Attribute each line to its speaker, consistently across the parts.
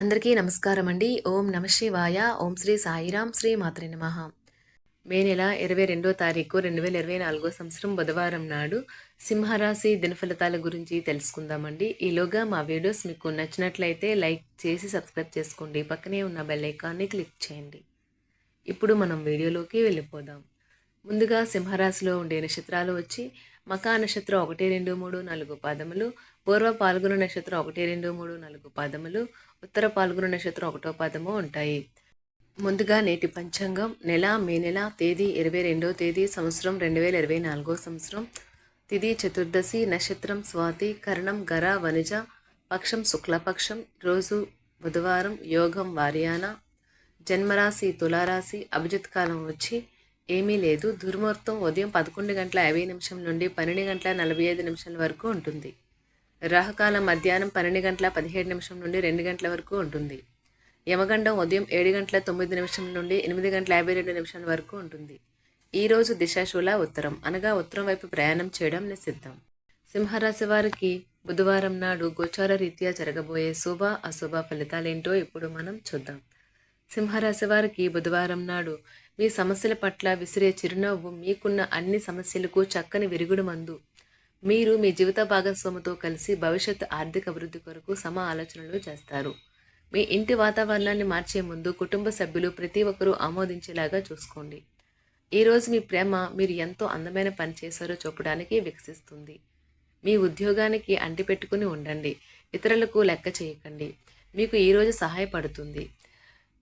Speaker 1: అందరికీ నమస్కారం అండి. ఓం నమ శివాయ. ఓం శ్రీ సాయిరాం శ్రీ మాత్రి నమ. మే నెల ఇరవై రెండో తారీఖు రెండు వేల ఇరవై నాలుగో సంవత్సరం బుధవారం నాడు సింహరాశి దినఫలితాల గురించి తెలుసుకుందామండి. ఈలోగా మా వీడియోస్ మీకు నచ్చినట్లయితే లైక్ చేసి సబ్స్క్రైబ్ చేసుకోండి. పక్కనే ఉన్న బెల్ ఐకాన్ని క్లిక్ చేయండి. ఇప్పుడు మనం వీడియోలోకి వెళ్ళిపోదాం. ముందుగా సింహరాశిలో ఉండే నక్షత్రాలు వచ్చి మకా నక్షత్రం ఒకటి రెండు మూడు నాలుగు పాదములు. పూర్వ పాల్గొన నక్షత్రం ఒకటి రెండు మూడు నాలుగు పాదములు. ఉత్తర పాల్గొన నక్షత్రం ఒకటో పాదము ఉంటాయి. ముందుగా నేటి పంచాంగం. నెల మే నెల తేదీ ఇరవై రెండో తేదీ సంవత్సరం రెండు వేల ఇరవై నాలుగో సంవత్సరం. తిది చతుర్దశి నక్షత్రం స్వాతి కరణం గర వనిజ పక్షం శుక్లపక్షం. రోజు బుధవారం యోగం వార్యాన. జన్మరాశి తులారాశి అభిజిత్ కాలం వచ్చి ఏమీ లేదు. దుర్ముహూర్తం ఉదయం పదకొండు గంటల యాభై నిమిషం నుండి పన్నెండు గంటల నలభై ఐదు నిమిషాల వరకు ఉంటుంది. రాహకాలం మధ్యాహ్నం పన్నెండు గంటల పదిహేడు నిమిషం నుండి రెండు గంటల వరకు ఉంటుంది. యమగండం ఉదయం ఏడు గంటల తొమ్మిది నిమిషం నుండి ఎనిమిది గంటల యాభై రెండు నిమిషాల వరకు ఉంటుంది. ఈరోజు దిశాశూల ఉత్తరం. అనగా ఉత్తరం వైపు ప్రయాణం చేయడం నిషిద్ధం. సింహరాశి వారికి బుధవారం నాడు గోచార రీత్యా జరగబోయే శుభ అశుభ ఫలితాలేంటో ఇప్పుడు మనం చూద్దాం. సింహరాశి వారికి బుధవారం నాడు మీ సమస్యల పట్ల విసిరే చిరునవ్వు మీకున్న అన్ని సమస్యలకు చక్కని విరుగుడు మందు. మీరు మీ జీవిత భాగస్వామితో కలిసి భవిష్యత్ ఆర్థిక అభివృద్ధి కొరకు సమ ఆలోచనలు చేస్తారు. మీ ఇంటి వాతావరణాన్ని మార్చే ముందు కుటుంబ సభ్యులు ప్రతి ఒక్కరూ ఆమోదించేలాగా చూసుకోండి. ఈరోజు మీ ప్రేమ మీరు ఎంతో అందమైన పని చేశారో చూపడానికి వికసిస్తుంది. మీ ఉద్యోగానికి అంటిపెట్టుకుని ఉండండి. ఇతరులకు లెక్క చేయకండి. మీకు ఈరోజు సహాయపడుతుంది.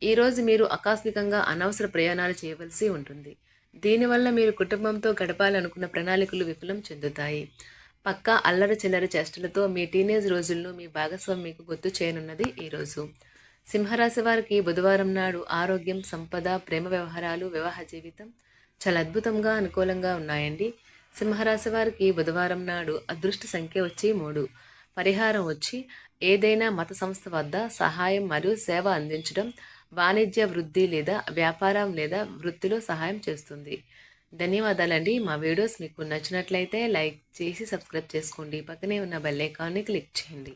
Speaker 1: ఈరోజు మీరు ఆకస్మికంగా అనవసర ప్రయాణాలు చేయవలసి ఉంటుంది. దీనివల్ల మీరు కుటుంబంతో గడపాలనుకున్న ప్రణాళికలు విఫలం చెందుతాయి. పక్కా అల్లర చిల్లర చేష్టలతో మీ టీనేజ్ రోజుల్లో మీ భాగస్వామి మీకు గుర్తు చేయనున్నది ఈరోజు సింహరాశి వారికి బుధవారం నాడు ఆరోగ్యం సంపద ప్రేమ వ్యవహారాలు వివాహ జీవితం చాలా అద్భుతంగా అనుకూలంగా ఉన్నాయండి. సింహరాశి వారికి బుధవారం నాడు అదృష్ట సంఖ్య వచ్చి మూడు. పరిహారం వచ్చి ఏదైనా మత సంస్థ వద్ద సహాయం మరియు సేవ అందించడం వాణిజ్య వృద్ధి లేదా వ్యాపారం లేదా వృత్తిలో సహాయం చేస్తుంది. ధన్యవాదాలండి. మా వీడియోస్ మీకు నచ్చినట్లయితే లైక్ చేసి సబ్స్క్రైబ్ చేసుకోండి. పక్కనే ఉన్న బెల్ ఐకాన్ని క్లిక్ చేయండి.